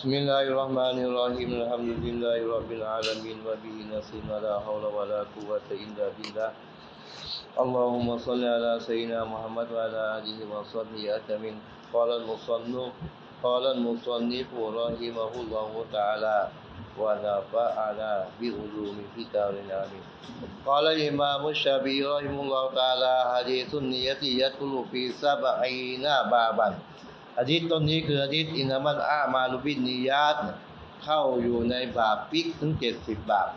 بسم الله الرحمن الرحيم الحمد لله رب العالمين وبه نستعين ولا حول ولا قوة إلا بالله. اللهم صل على سيدنا محمد وعلى آله وصحبه أجمعين. قال المصنف قال المصنف رحمه الله تعالى ونفعنا بعلوم كتاب العليم قال الإمام الشافعي رحمه الله تعالى حديث النية يدخل في سبعين بابا อาทิตย์ต้นนี้คืออาทิตย์อินามันอามาลุบินนิยาตเข้าอยู่ในบาปปิกถึงเจ็ดสิบบาป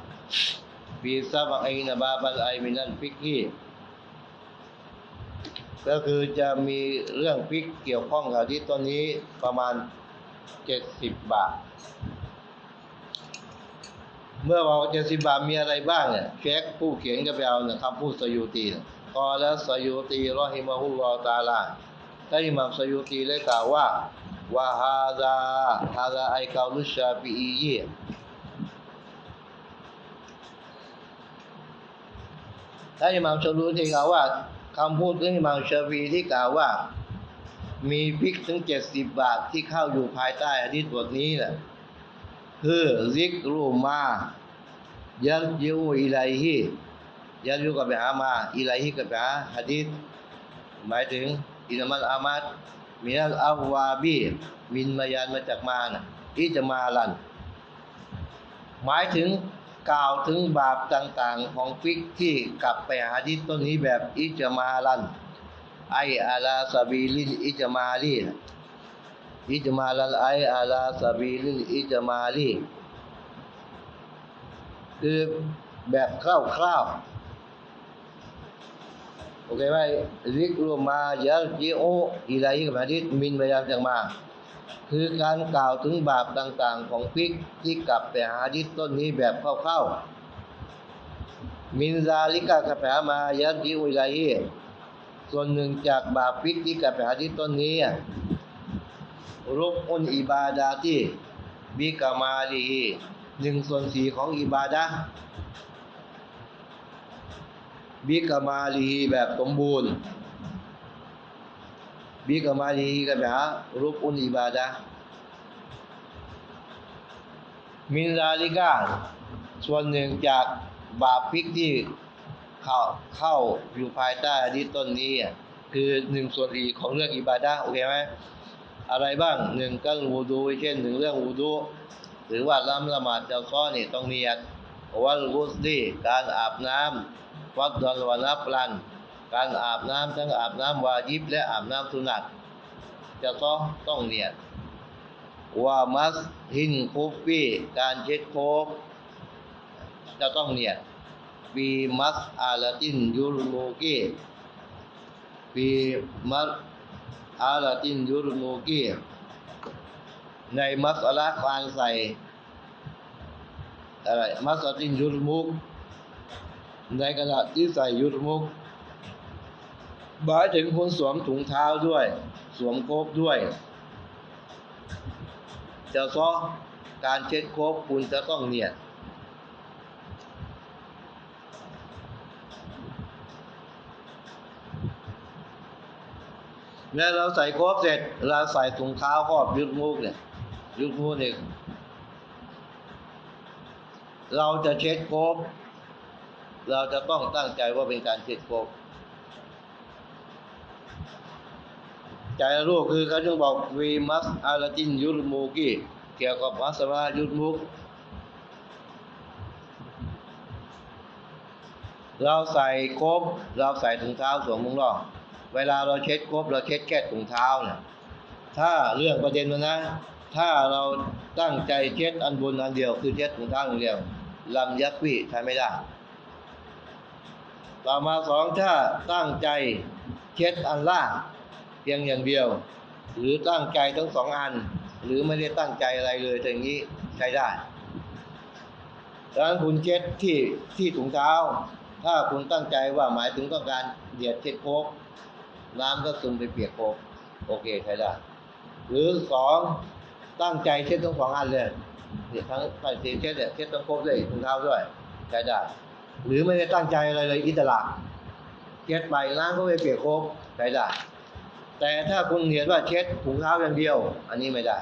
ปีซาบังไอนาบาบันไอมินันปิกที่ก็คือจะมีเรื่องปิกเกี่ยวข้องกับอาทิตย์ต้นนี้ประมาณเจ็ดสิบบาท เมื่อบอกเจ็ดสิบบาทมีอะไรบ้างเนี่ยเช็คผู้เขียนก็ไปเอาเนี่ยคำพูดสยุตีกอแล้วสยุตีรอฮิมะฮุลลอตาลา ท่านอิหม่ามสยุตีได้กล่าวว่าวาฮาดาฮาดาไอกาลุชาฟีอีท่านอิหม่ามสยุตีกล่าวว่าคำพูดของอิหม่ามชาฟีที่กล่าวว่า มีพริกถึงเจ็ดสิบบาทที่เข้าอยู่ภายใต้อาทิตบทนี้น่ะคือซิกรูมายัลยูอิไลฮียัลยูกับไปหามาอิไลฮีกับไปหาฮะดีษหมายถึง อินามัลอามัดมินัลอาวาบีมินมายานมาจากมานะอิจมาลัน หมายถึงกล่าวถึงบาปต่างๆของฟิกที่กลับไปหาที่ต้นนี้แบบอิจมาลัน ไออาลาซาบีลินอิจมาลีอิจมาลันไออาลาซาบีลินอิจมาลีคือแบบคร่าวๆ โอเคไหมริกรวมมาเยัลจิโออิไลกับฮะดิษมินพยายามจากมา คือการกล่าวถึงบาปต่างๆ ของฟิกที่กลับไปหาดิษต้นนี้แบบเข้าๆมินซาลิกะกับไปหามายัลจิโออิไลส่วนหนึ่งจากบาปฟิกที่กลับไปหาดิษต้นนี้รุกอุนอิบาดาที่บิกามาลีหนึ่งส่วนสี่ของอิบาดะ บิกมาลีแบบสมบูรณ์ บิกมาลีก็แบบรูปอุนอิบาดะมินซาลิกาส่วนหนึ่งจากบาปพิกที่เข้าเข้าอยู่ภายใต้อาทิตย์ต้นนี้ คือหนึ่งส่วนอีของเรื่องอิบาดะโอเคไหมอะไรบ้างหนึ่งกัลวูดูเช่นหนึ่งเรื่องวูดูหรือว่าละละหมาดเจ้าซ้อนี่ต้องเนียดวัลกุสลีการอาบน้ำ ฟัดดลวานับลัน การอาบน้ำทั้งอาบน้ำวาญิบและอาบน้ำสุนัตจะต้องต้องเนียดว่ามัสหินคุฟฟี่การเช็ดโคกจะต้องเนียดปีมัสอาลาตินยุรโมกีปีมัสอาลาตินยุรโมกีในมัสอะละการใส่อะไรมัสอาตินยุรมุก ในขณะที่ใส่ยุทธมุกหมายถึงคนสวมถุงเท้าด้วย สวมโคบด้วย จะซ้อการเช็ดโคบคุณจะต้องเนียดเมื่อเราใส่โคบเสร็จ เราใส่ถุงเท้าครอบยุทธมุกเนี่ย ยุทธมุกเนี่ยเราจะเช็ดโคบ เราจะต้องตั้งใจว่าเป็นการเช็ดโคกใจรู้คือเขาจึงบอกวีมัสอาลาตินยุลมูกีเกี่ยวกับมัสมายุลมุก เราใส่ครบเราใส่ถุงเท้าสวมมุงรอบเวลาเราเช็ดครบเราเช็ดแค่ถุงเท้าเนี่ยถ้าเรื่องประเด็นมันนะ ถ้าเราตั้งใจเช็ดอันบนอันเดียวคือเช็ดถุงเท้าอย่างเดียวลำยักวิใช้ไม่ได้ ต่อมาสองถ้าตั้งใจเช็ดอันล่างเพียงอย่างเดียว หรือตั้งใจทั้งสองอัน หรือไม่ได้ตั้งใจอะไรเลยอย่างนี้ใช้ได้ดังนั้นคุณเช็ดที่ที่ถุงเท้า ถ้าคุณตั้งใจว่าหมายถึงต้องการเดียดเช็ดโคกน้ำก็ซึมไปเปียกโคกโอเคใช้ได้ หรือสองตั้งใจเช็ดทั้งสองอันเลยเนี่ยวทั้งใส่เช็ดเนี่ยเช็ดทั้งโคกเลยถุงเท้าด้วยใช้ได้ หรือไม่ได้ตั้งใจอะไรเลยอิสระเช็ดไปล้างก็ไม่เปียกโคกใช้ได้ แต่ถ้าคุณเห็นว่าเช็ดถุงเท้าอย่างเดียว อันนี้ไม่ได้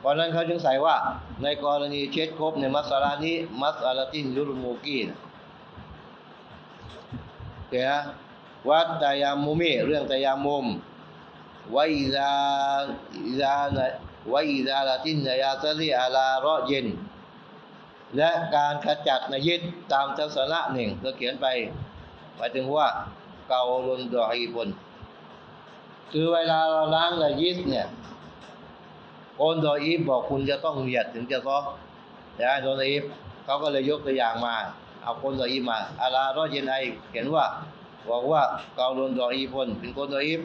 เพราะนั้นเขาจึงใส่ว่า ในกรณีเช็ดครบในมัสลานี้มัสลาตินยุรุมูกีนเดี๋ยวัดตายามุมีเรื่องตายามุมวะอิซาอิซานะวะอิซาลาตินนายาซาลีอาลารอเย็น และการขจัดนยิดตามทัศนะหนึ่งก็เขียนไปหมายถึงว่าเกาลนดออีบนคือเวลาเราล้างละยิดเนี่ยโอนดออีฟบอกคุณจะต้องเหยียดถึงจะซอนะโดนดออีฟเขาก็เลยยกตัวอย่างมา เอาคนดออีฟมาอาลารอเย็นไอเขียนว่า บอกว่าเกาลนดออีบนเป็นคนดออีฟ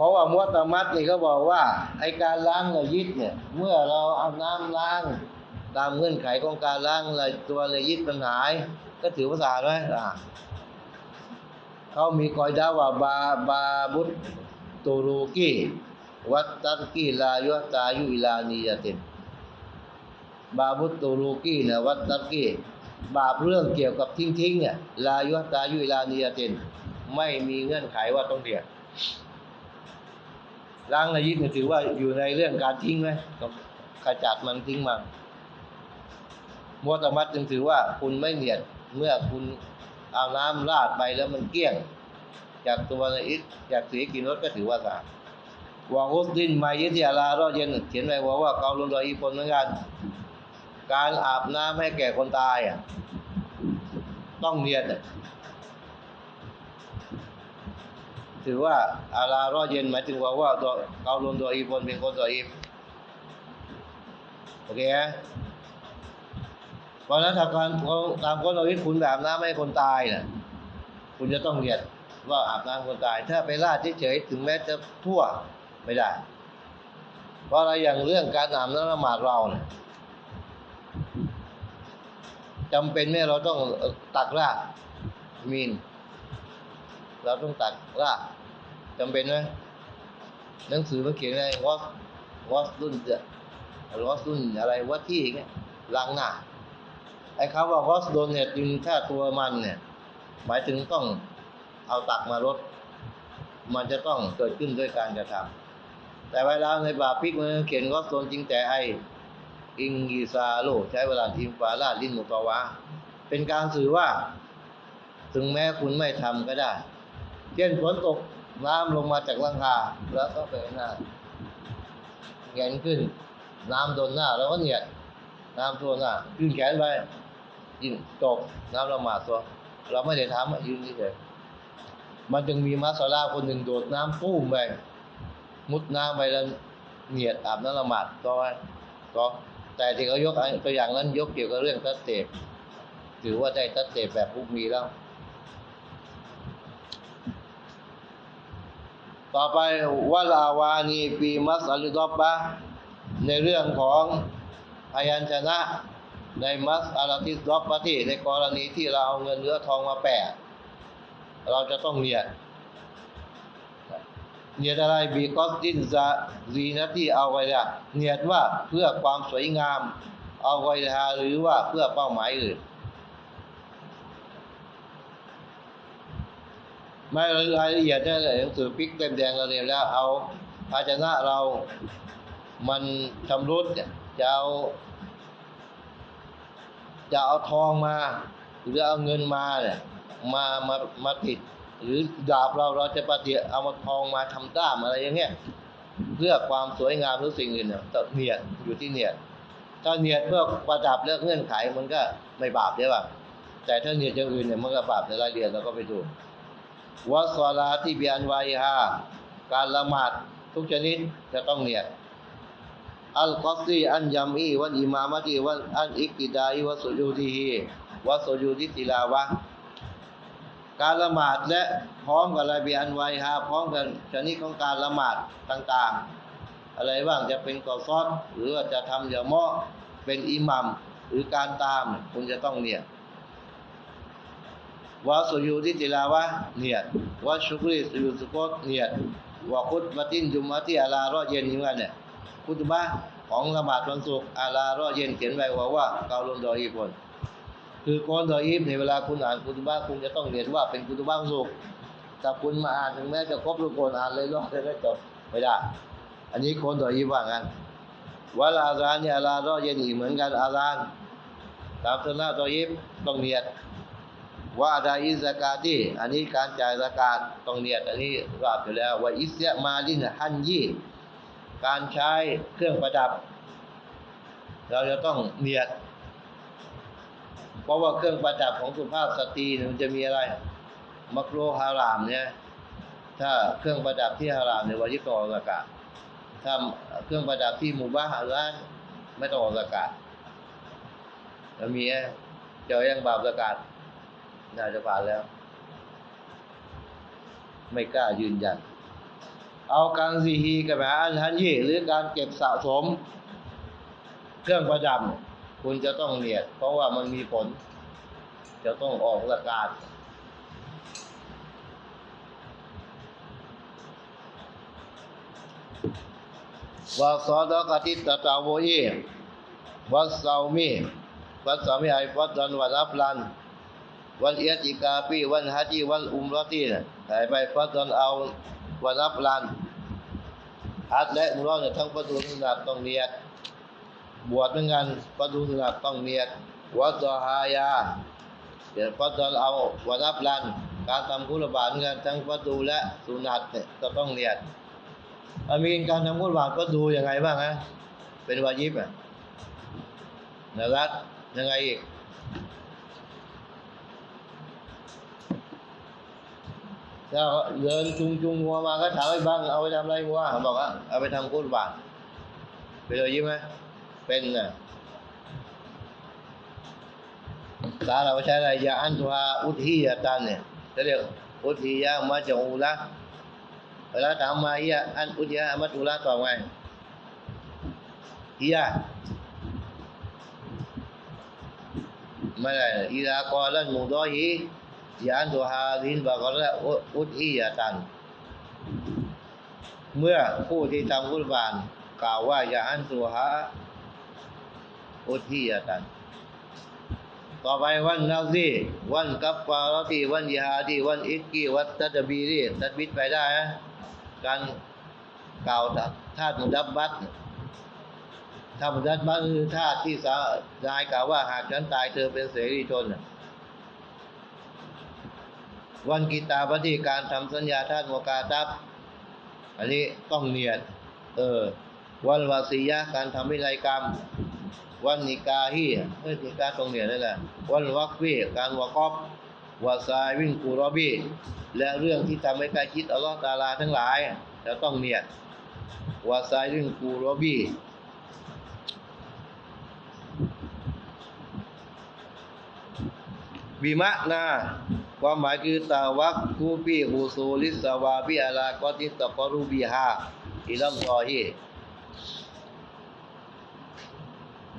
ราะว่ามุตมัดนี่เขาบอกว่าไอการล้างละยิดเนี่ย เมื่อเราเอาน้ำล้าง ตามเงื่อนไขของการล้างละตัวละยิดมันหาย ก็ถือว่าสะอาดไหมอ่าเขามีกอยดาว่าบาบาบุตตูรูกีวัตตันกีลายุตายุอิลานียตินบาบุตตูรูกีเนี่ยวัตตันกีบาปเรื่องเกี่ยวกับทิ้งทิ้งเนี่ยลายุตายุอิลานียตินไม่มีเงื่อนไขว่าต้องเดียด ล้างระยิดเนี่ยถือว่าอยู่ในเรื่องการทิ้งไหมขจัดมันทิ้งมันมัวตมัดจึงถือว่าคุณไม่เนียดเมื่อคุณเอาน้ำราดไปแล้วมันเกลี้ยง จากตัวระยิดจากสีกินรสก็ถือว่าสะอาดวางอุสดินมายิทยาลารอดเย็นเขียนไว้ว่าว่าเกาลงรอยอีพลเหมือนกัน การอาบน้ำให้แก่คนตายอะต้องเนียดอะ ถือว่าอาลารอเย็นหมายถึงว่าว่าตัวเกาลนตัวอีบนเป็นคนตัวอีโอเคฮะเพราะนั้นถ้าการตามคนเราอิคุณแบบน้ำให้คนตายน่ะคุณจะต้องเรียนว่าอาบน้ำคนตาย ถ้าไปลาดเฉยถึงแม้จะทั่วไม่ได้ เพราะอะไรอย่างเรื่องการอาบน้ำละหมาดเราเนี่ยจำเป็นไหมเราต้องตักรากมีน เราต้องตัดรากจำเป็นไหมหนังสือมันเขียนอะไรวอสวอสรุ่นเดอวอสรุ่นอะไรวะที่เงี้ยล้างหน้าไอ้คำว่าวอสโดนเนี่ยจึงถ้าตัวมันเนี่ย หมายถึงต้องเอาตักมาลดมันจะต้องเกิดขึ้นด้วยการกระทำแต่เวลาในบาพิกมันเขียนวอสโดนจริงแต่ไออิงกีซาโลใช้เวลาทีมฟาลาลินมุตวะเป็นการสื่อว่า ถึงแม้คุณไม่ทำก็ได้ ช่นฝนตกน้ำลงมาจากหลังคาแล้วก็ไปหน้าแงนขึ้น น้ำโดนหน้าแล้วก็เหนียดน้ำท่วมหน้ายื่นแขนไปยินตกน้ำละหมาดตัวเราไม่ได้ทำยืนเฉยมันจึงมีมัสลาคนหนึ่งโดดน้ำปุ้มไปมุดน้ำไปแล้วเหนียดอาบน้ำละหมาดก็ก็แต่ที่เขายกตัวอย่างนั้นยกเกี่ยวกับเรื่องตัดเตบถือว่าได้ตัดเตบแบบพุกมีแล้ว ต่อไปวลาวานีปีมัสอัลดอบบะในเรื่องของพยัญชนะในมัสอัลติดอบปะที่ในกรณีที่เราเอาเงินเนื้อทองมาแปะเราจะต้องเนียดเนียดอะไรบีกอสตินซาซีนะที่เอาไว้ละเนียดว่าเพื่อความสวยงาม เอาไว้ทาหรือว่าเพื่อเป้าหมายอื่น ไม่รายละเอียดได้เลยหนังสือปิกเต็มแดงเราเรียนแล้วเอาภาชนะเรา มันชำรุดเนี่ยจะเอาจะเอาทองมา หรือเอาเงินมาเนี่ยมามามาติด หรือดาบเราเราจะปฏิเอามาทองมาทำด้ามอะไรอย่างเงี้ยเพื่อความสวยงามหรือสิ่งอื่นเนี่ยต้องเนียดอยู่ที่เนียดถ้าเนียดเพื่อประดับเรื่องเงื่อนไขมันก็ไม่บาปใช่ป่ะแต่ถ้าเนียดอย่างอื่นเนี่ยมันก็บาปในรายละเอียดเราก็ไปดู วัสลาที่เบียนไวฮาการละหมาดทุกชนิดจะต้องเนียดอัลกอซีอันยัมอีวันอิมามะตีวันอันอิกติดาอีวัสยูดีฮีวัสยูดิติลาวะการละหมาดและพร้อมกับระเบียนไวฮาพร้อมกันชนิดของการละหมาดต่างๆ อะไรบ้างจะเป็นกอซอดหรือจะทำอย่าเมาะเป็นอิหมัมหรือการตามคุณจะต้องเนีย วะสุยูดิติลาวะเนียดวะชุกรีสุยูสุโกตเนียดวะคุตบัตินจุมมะที่อาลารอเย็นนี่ว่าเนี่ยคุตบะของละหมาดวันศุกร์อาลารอเย็นเขียนไว้ว่าว่าเกาลงดออีพนคือโกนดออีฟในเวลาคุณอ่านกุตุบ้าคุณจะต้องเรียนว่าเป็นกุตุบ้าสุกถ้าคุณมาอ่านถึงแม้จะครบทุกคนอ่านเลยรอดเลยก็จบไม่ได้ อันนี้โกนดออีฟว่างั้นวลาอาซานเนี่ยอาลารอเย็นอีกเหมือนกันอาซานตามสุนนะดออีฟต้องเนียด ว่าดาอิสกาตีอันนี้การจ่ายสกาดต้องเนียดอันนี้ราบอยู่แล้วว่าอิสยามาลินฮันยีการใช้เครื่องประดับ เราจะต้องเนียด เพราะว่าเครื่องประดับของสุภาพสตรีมันจะมีอะไรมักโรฮารามเนี่ยถ้าเครื่องประดับที่ฮารามเนี่ยวายิบต้ออกอากาศถ้าเครื่องประดับที่มูบ้าฮาร้านไม่ต้องออกอากาศแล้วมีเจอยังบาปอากาศ น่าจะผ่านแล้ว ไม่กล้ายืนยัน เอาการซีฮีกับแหอันฮันยี่หรือการเก็บสะสม เครื่องประดับคุณจะต้องเนียด เพราะว่ามันมีผล จะต้องออกประกาศวาสอดกติตตะโวเยวัสเซามีวัสสามีไอฟัดดันวันอับลัน วันเอียติกาปีวันฮัจีวันอุมรอตีนะหายไปฟัดดันเอาวันอับลันฮัดและอุมรอเนี่ยทั้งประตูนุนับต้องเนียด บวชเหมือนกันประตูนุนับต้องเนียดวัดดอฮายาเดี๋ยวฟัดดันเอาวันอับลันการทำกุลบาทเหมือนกันทั้งประตูและสุนัตเนี่ยก็ต้องเนียดอามีนการทำกุศลบาปก็ดูยังไงบ้างฮะเป็นวาญิบอะนะรัฐยังไงอีก ถ้าเดินจุงจุงวัวมาก็ถามไอ้บ้างเอาไปทำอะไรวัวบอกว่าเอาไปทำกุศลบาปเป็นวาญิบไหมเป็นน่ะสาเราใช้อะไรยาอันตุฮาอุทฮียะตันเนี่ยจะเรียกอุทฮียะมาจากอูละเวลาถามมาเฮียอันอุทยามัตุลาตอบไงเฮียไม่ได้อิรากอลันมุดอฮียานตัวฮาดินบากละอุทฮียตันเมื่อผู้ที่ทำกุศบานกล่าวว่ายาอันตัวฮาอุทฮียตัน ต่อไปวันนาซีวันกัฟฟารตีวันยาดีวันอิกกีวันตัดบีรีตัดบิดไปได้นะการกล่าวธาตุดับบัตธาตุมุดับบัตคือธาตุที่สายกล่าวว่าหากฉันตายเธอเป็นเสรีชนน่ะ วันกีตาปฏิการทำสัญญาธาตุโมกาตับอันนี้ต้องเนียดเออวันวาสียะการทำวินัยกรรม วันนิกาฮีเอ้ยนิกาตรงเนียดนั่นแหละวันวักวีการวากอบวาซายวิ่งกูรอบีและเรื่องที่ทำให้ใกล้ชิดอัลลอฮฺตาลาทั้งหลายจะต้องเนียดวาซายวิ่งกูรอบีบิมะนา ความหมายคือตาวักคูปีฮูซูลิสวาบิอาลากอติตกรูบิฮาอิลัมซอฮี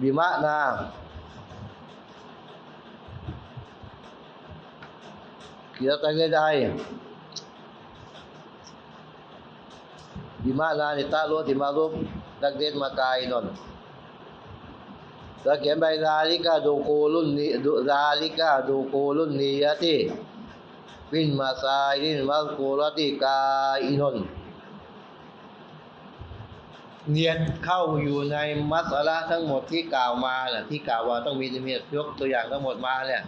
บิมะนา kita tanya dah di mana ni taklu di malum takdir makai non แล้วเขียนไปซาลิกาดูกูลุนนีดูซาลิกาดูกูลุนนียะติ วินมาซายวินมากูรติกาอินนเนียดเข้าอยู่ในมัสละทั้งหมดที่กล่าวมาน่ะที่กล่าวว่าต้องมีเนียดยกตัวอย่างทั้งหมดมาเนี่ย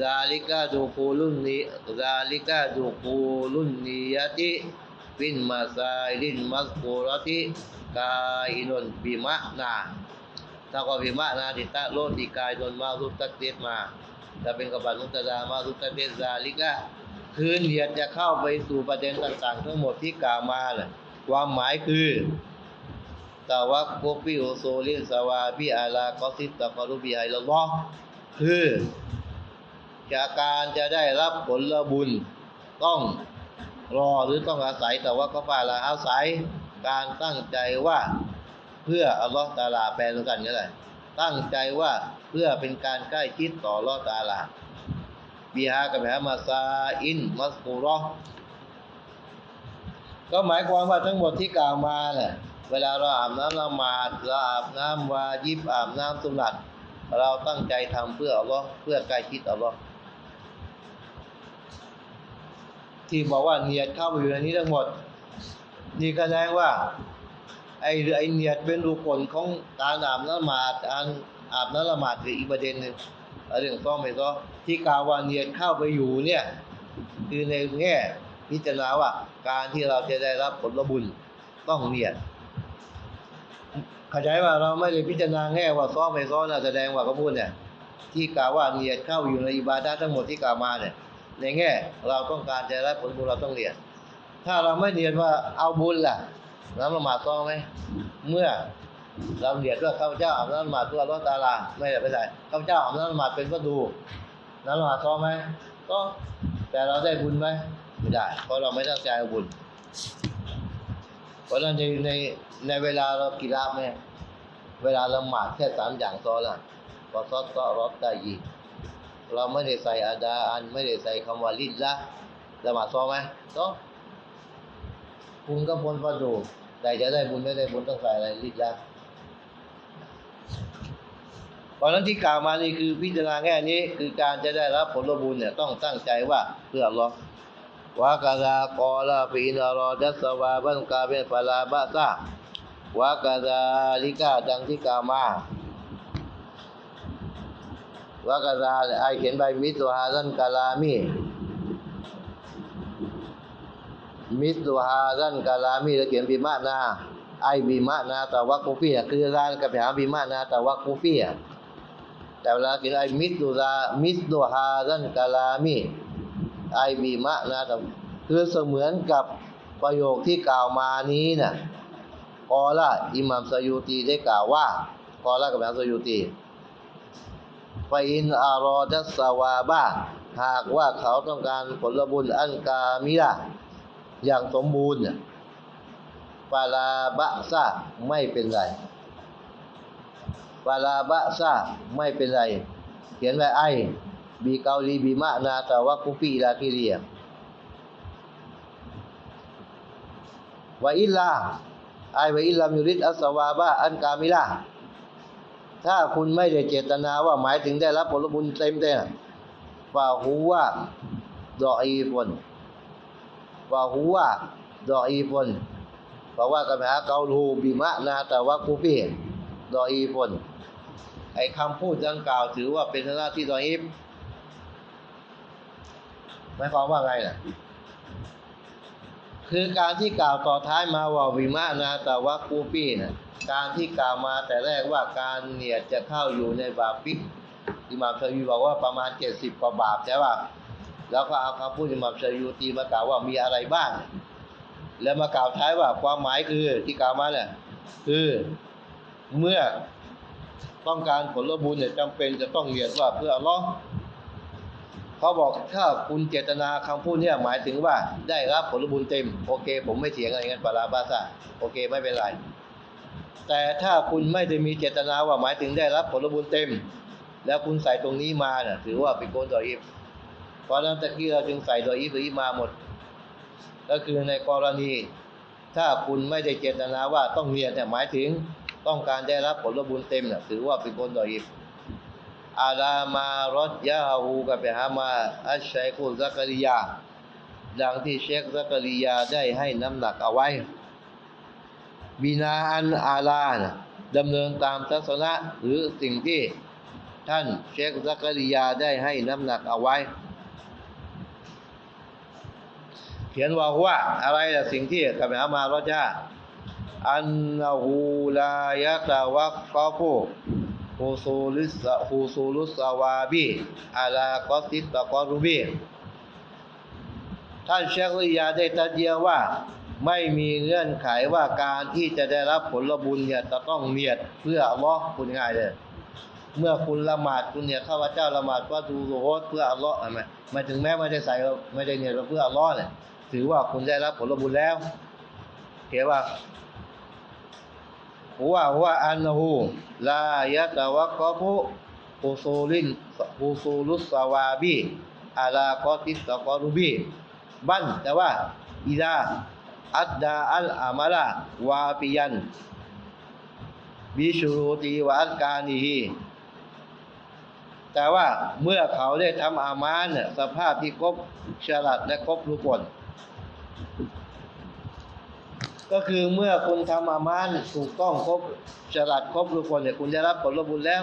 ซาลิกาดูกูลุนนีซาลิกาดูกูลุนนียะติวินมาซายวินมากูรติ kainun bimakna ถ้าก็บิมะนาติตะโลติกายนนมารุตตะเตมา ถ้าเป็นกบันมุตตะดามารุตตะเตซาลิกะคือเนียดจะเข้าไปสู่ประเด็นต่างๆ ทั้งหมดที่กล่าวมาแหละความหมายคือตาวักโกปิโอโซลินสวาบิอาลากอซิตตะกอรุบิไฮลลอคือจากการจะได้รับผลบุญต้องรอหรือต้องอาศัยแต่ว่าก็ฝ่าละอาศัยการตั้งใจว่าเพื่ออัลลอฮฺตาลาแปลตรงกันก็ได้ ตั้งใจว่าเพื่อเป็นการใกล้ชิดต่อลอตาลาบีฮากับแหมาซาอินมัสกูรอก็หมายความว่าทั้งหมดที่กล่าวมาเนี่ยเวลาเราอาบน้ำละหมาดเราอาบน้ำวาญิบอาบน้ำสุนัตเราตั้งใจทำเพื่ออัลลอฮ์เพื่อใกล้ชิดอัลลอฮ์ที่บอกว่าเนียดเข้าไปอยู่ในนี้ทั้งหมดนี่แสดงว่า ไอ้ไอ้เนียดเป็นรูปลของการอาบน้ำหมาดการอาบน้ำละหมาดคืออีกประเด็นหนึ่งเรื่องก็ไม่ก็ที่กาวาเนียดเข้าไปอยู่เนี่ยคือในแง่พิจารณาว่าการที่เราจะได้รับผลบุญต้องเนียดเข้าใจว่าเราไม่ได้พิจารณาแง่ว่าซ้อมไม่ซ้อมนะแสดงว่าเขาพูดเนี่ยที่กล่าวว่าเนียดเข้าอยู่ในอิบาดะทั้งหมดที่กล่าวมาเนี่ยในแง่เราต้องการจะได้ผลบุญเราต้องเนียดถ้าเราไม่เนียดว่าเอาบุญล่ะ น้ำละหมาดซ้อมไหมเมื่อเราเนียดว่าข้าพเจ้าอาบน้ำละหมาดเพื่ออัลเลอฮ์ตาลาไม่ได้ไม่ได้ข้าพเจ้าอาบน้ำละหมาดเป็นก็ดูน้ำละหมาดซ้อมไหมก็แต่เราได้บุญไหมไม่ได้ เพราะเราไม่ตั้งใจบุญเพราะนั้นในในในเวลาเรากีฬาเนี่ยเวลาละหมาดแค่สามอย่างซ้อนละพอซอดก็รอบได้ยีเราไม่ได้ใส่อาดาอันไม่ได้ใส่คำว่าลิลละละหมาดซ้อมไหมซ้อคุณก็พ้นประดู แต่จะได้บุญไม่ได้บุญต้องใส่อะไรลิลละเพราะนั้นที่กล่าวมานี่คือพิจารณาแง่นี้ คือการจะได้รับผลบุญเนี่ยต้องตั้งใจว่าเพื่ออัลลอฮ์ wa kadza qala fi in arada sawaban kabin fala ba'sa wa kadzalika ดังที่กล่าวมา wa kadza ไอเขียนใบมิตรฮาซันกาลามี มิตรฮาซันกาลามีแล้วเขียนบิมานาไอบิมานาตะวักกุฟีคือร้านกับหาบิมานาตะวักกุฟีแต่เวลาเขียนไอมิตรามิตรฮาซันกาลามีไอบีมะนะแต่คือเสมือนกับประโยคที่กล่าวมานี้น่ะกอละอิหมัมซยูตีได้กล่าวว่ากอละกับอิหมัมซยูตีฟาอินอารอดัสสวาบะหากว่าเขาต้องการผลบุญอันกามิละ อย่างสมบูรณ์เนี่ยฟาลาบะซะไม่เป็นไรฟาลาบะซะไม่เป็นไร เขียนไว้ไอบีเกาลีบีมะนาตะวะกุฟีลาคิเรียวอิลลาไอวอิลลามยุริดอัสสวาบะอันกามิลาถ้าคุณไม่ได้เจตนาว่าหมายถึงได้รับผลบุญเต็มเต็มฟาฮูวะดออีฟน ฟาฮูวะดออีฟนเพราะว่ากันหาเกาลูบีมะนาตะวะกุฟีดออีฟนไอคำพูดดังกล่าวถือว่าเป็นหน้าที่ดออีฟหมายความว่าไงน่ะคือการที่กล่าวต่อท้ายมาว่าวิมานาตะวักกูปี้น่ะการที่กล่าวมาแต่แรกว่าการเนียดจะเข้าอยู่ในบาปปิกอิหม่ามชายูบอกว่าประมาณเจ็ดสิบกว่าบาปใช่ป่ะ แล้วก็เอาคำพูดอิหม่ามชายูตีมากล่าวว่ามีอะไรบ้าง แล้วมากล่าวท้ายว่าความหมายคือที่กล่าวมาเนี่ยคือเมื่อต้องการผลบุญเนี่ยจำเป็นจะต้องเนียดว่าเพื่ออัลเลอเขาบอกถ้าคุณเจตนาคำพูดเนี่ยหมายถึงว่าได้รับผลบุญเต็ม โอเค ผมไม่เถียงอะไรกันปาราบาซาโอเคไม่เป็นไร แต่ถ้าคุณไม่ได้มีเจตนาว่าหมายถึงได้รับผลบุญเต็ม แล้วคุณใส่ตรงนี้มาเนี่ยถือว่าเป็นโกนดออีฟ เพราะนั้นตะกี้เราจึงใส่ดออีฟหรืออีมาหมด ก็คือในกรณี ถ้าคุณไม่ได้เจตนาว่าต้องเนียดเนี่ยหมายถึงต้องการได้รับผลบุญเต็มเนี่ยถือว่าเป็นโกนดออีฟอาลามารถยาหูกับไปหามาอัชชัยคุซักริยา ดังที่เชคซักริยาได้ให้น้ำหนักเอาไว้ บินาอันอาลานะดำเนินตามทัศนะหรือสิ่งที่ท่านเชคซักริยาได้ให้น้ำหนักเอาไว้ เขียนว่าว่าอะไรล่ะสิ่งที่กับหามารถยาอันหูลายะตะวักกอฟูฮูซูลิสฮูซูลุสวาบีอาลากอติตะกอรูบีท่านเชคริยาได้ตัดเยียว่า ไม่มีเงื่อนไขว่าการที่จะได้รับผลบุญเนี่ยจะต้องเนียดเพื่ออัลลอฮ์คุณง่ายเลย เมื่อคุณละหมาดคุณเนี่ยข้าพเจ้าละหมาดว่าดูโรดเพื่ออัลลอฮ์ไหมหมายถึงแม้ไม่ได้ใส่ไม่ได้เนียดเพื่ออัลลอฮ์เนี่ย ถือว่าคุณได้รับผลบุญแล้วเห็นว่าว่าว่าอันหูลายะตะวักอฟุฮูซูลินฮูซูลุสสวาบีอาลากอติสตะกอรูบีบันแต่ว่าอิดาอัดดาอัลอามาลาวาปิยันบิชูรุตีวะอัลกานีฮีแต่ว่าเมื่อเขาได้ทำอามานเนี่ยสภาพที่ครบฉลัดและครบรู้ผล ก็คือเมื่อคุณทำอามานถูกต้องครบฉลัดครบรู้ผลเนี่ยคุณจะรับผลบุญแล้ว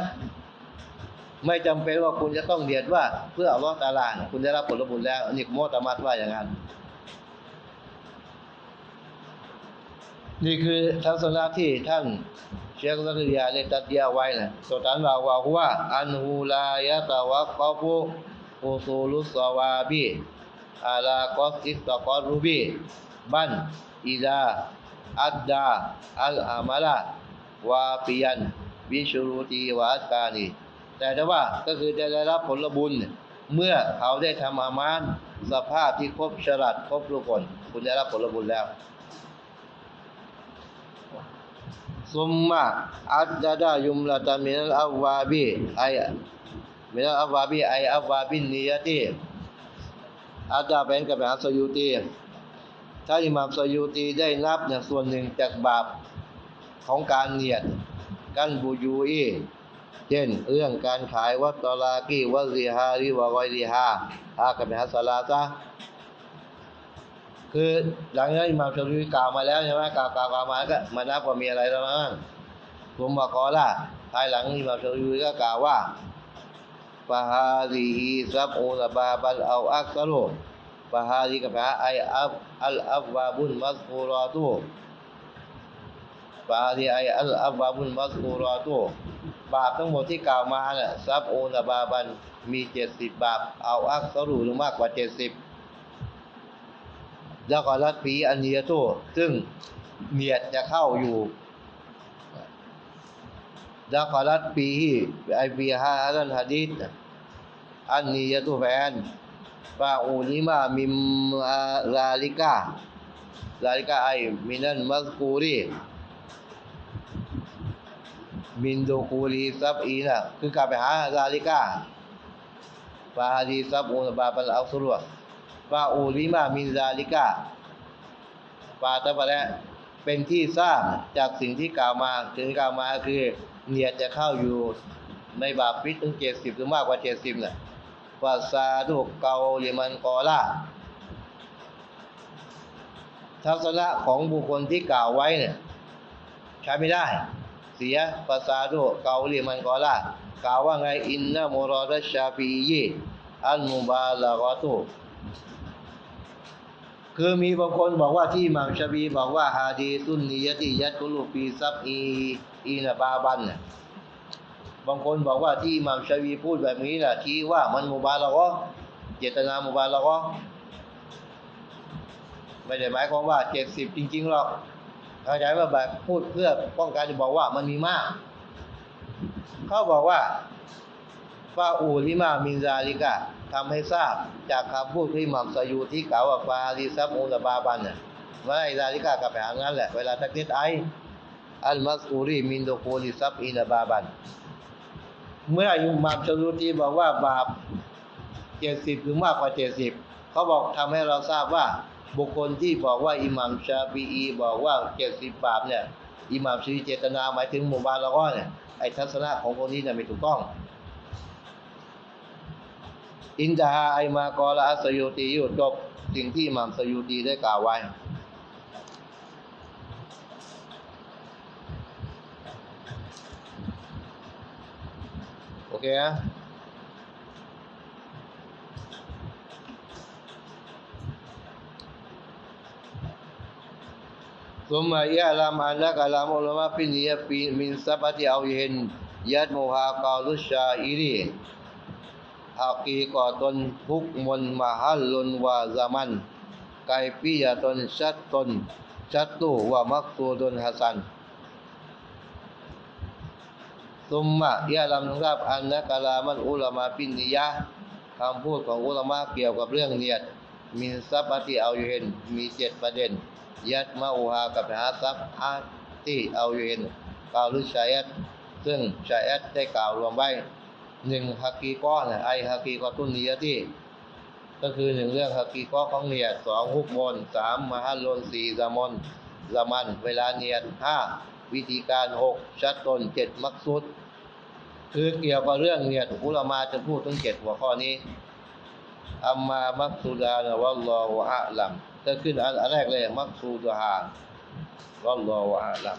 ไม่จำเป็นว่าคุณจะต้องเดียดว่า เพื่ออัลลอฮ์ตาลานคุณได้รับผลบุญแล้วอันนี่โมตมัดว่าอย่างนั้นนี่คือทัศนะที่ท่านเชคซักริยาได้ตัดเยียไว้นะสุดท้าว่าว่าว่าอันฮูลายะตะวักกอฟุอุซูลุสวาบีอาลากอสิตะกอรุบีบัน อิดาอัดดาอัลอามาลาวาปิยันบิชูตีวาตานีแต่ว่าก็คือจะได้รับผลบุญ เมื่อเขาได้ทำอามานสภาพที่ครบฉลัดครบทุกคน คุณได้รับผลบุญแล้วซุมมาอัดดาดายุมละตามินัลอัวาบีไอมินัลอัวาบีไออัวาบินนียตีอัดดาเป็นกับอัสยูตี ถ้าอิหมามสยูตีได้นับเนี่ยส่วนหนึ่งจากบาปของการเนียดกันบูยูอีเช่นเรื่องการขายวัตตลากีวัตริฮาริวะไวริฮาฮากับฮัสลาซะคือหลังจากนั้อิหมามชาฟิอีกล่าวมาแล้วใช่ไหมกล่าวกล่าวกล่าวมาก็มานับว่ามีอะไรแล้วบ้งผมบอกกอล่ะภายหลังอิหมามชาฟิอีก็กล่าวว่าฟาฮาดีซับอูลบาบัลเอาอักซาโลฟาฮาดีกับฟาไออับอัลอับวาบุนมัสกูร อตูฟาฮาดีไออัลอับวาบุนมัสกูรอตูบาปทั้งหมดที่กล่าวมาเนี่ยซับโอูลบาบันมีเจ็ดสิบบาปเอาอักซารูหรือมากกว่าเจ็ดสิบแล้วก็รัดปีอันเนียโตซึ่งเนียดจะเข้าอยู่แล้วก็รัดปีไอปีฮาอันฮะดีษอันเนียโตแฟน ฟาอูลิมามิมอาลาลิกาลาลิกาไอมินันมัสกูรีมินโดคูลีซับอีนะคือกลับไปหาลาลิกาฟาฮาดีซับอูนบาบัลอัลซุรวฟาอูลิมามินซาลิกาฟาตะบะและเป็นที่ทราบจากสิ่งที่กล่าวมาถึงกล่าวมาคือเนียดจะเข้าอยู่ในบาปพิษถึงเจ็ดสิบหรือมากกว่าเจ็ดสิบน่ะ ฟาซาดุกเกาลิมันกอล่าทัศนะของบุคคลที่กล่าวไว้เนี่ยใช้ไม่ได้ เสียฟาซาดุเกาลิมันกอล่ากล่าวว่าไงอินนะมุรอดชาฟียีอัลมุบาลากอตุคือมีบางคนบอกว่าที่มามชาบีบอกว่าฮาดีตุนนียติยัดกุลูปีซับอีอีนะบาบันน่ะ บางคนบอกว่าที่มามชาบีพูดแบบนี้น่ะที่ว่ามันมุบาละกอเจตนามุบาละกอไม่ได้หมายความว่าเจ็ดสิบจริงๆหรอกเข้าใจว่าแบบพูดเพื่อป้องกันจะบอกว่ามันมีมาก เขาบอกว่าฟาอูลิมามินซาลิกะทำให้ทราบจากคำพูดที่หมัมสยูที่กล่าวว่าฟาลิซับอูลบาบันเนี่ยว่าไอ้ซาลิกะกับแผงนั้นแหละเวลาตักเทศไออัลมัสอูรีมินโดโคลิซับอินบาบัน เมื่ออิหมัมสยูที่บอกว่าบาปเจ็ดสิบหรือมากกว่าเจ็ดสิบเขาบอกทำให้เราทราบว่าบุคคลที่บอกว่าอิหมัมชาฟีอีบอกว่าเจ็ดสิบบาปเนี่ยอิหมัมชีเจตนาหมายถึงหมู่บ้านเราก็เนี่ยไอ้ทัศนะของคนนี้เนี่ยไม่ถูกต้อง อินดาฮาไอมากอละอัสยูตีอยู่จบสิ่งที่อิหมามสยูตีได้กล่าวไว้ โอเคนะซุมมายะลามอันละกะลามอุลามะฟินยะฟีมินซับะ ติเอาเห็นยัดโมฮากาลุชาอิรีฮากีกอตนทุกมนมหัลลุนวาซามันไกปียะตนชัดตนชัดตูวะมักตูดนฮัสันซุมมะยะลำนะครับอันนะกะลามันอุลามาปินนิยะคำพูดของอุลามะเกี่ยวกับเรื่องเนียดมินซับที่เอาอยู่เห็นมีเจ็ดประเด็น ยัดมาอูฮากับหาซับอาที่เอาอยู่เห็นกล่าวหรือชายัดซึ่งชายัดได้กล่าวรวมไว้หนึ่งฮักกีก้อนไอฮักกีก้อนตุนเนียที่ก็คือหนึ่งเรื่องฮักกีก้อของเนียดสองฮุกมนสามมหัลลนสี่ซามอนซามัน เวลาเนียดห้า วิธีการหกชัดตนเจ็ดมักซุดคือเกี่ยวกับเรื่องเนี่ยอุลามาจะพูดถึงเจ็ดหัวข้อนี้อัมมามักซูดานะวัลลอฮุอะลัมจะขึ้นอันแรกเลยมักซูดาฮาวัลลอฮุอะลัม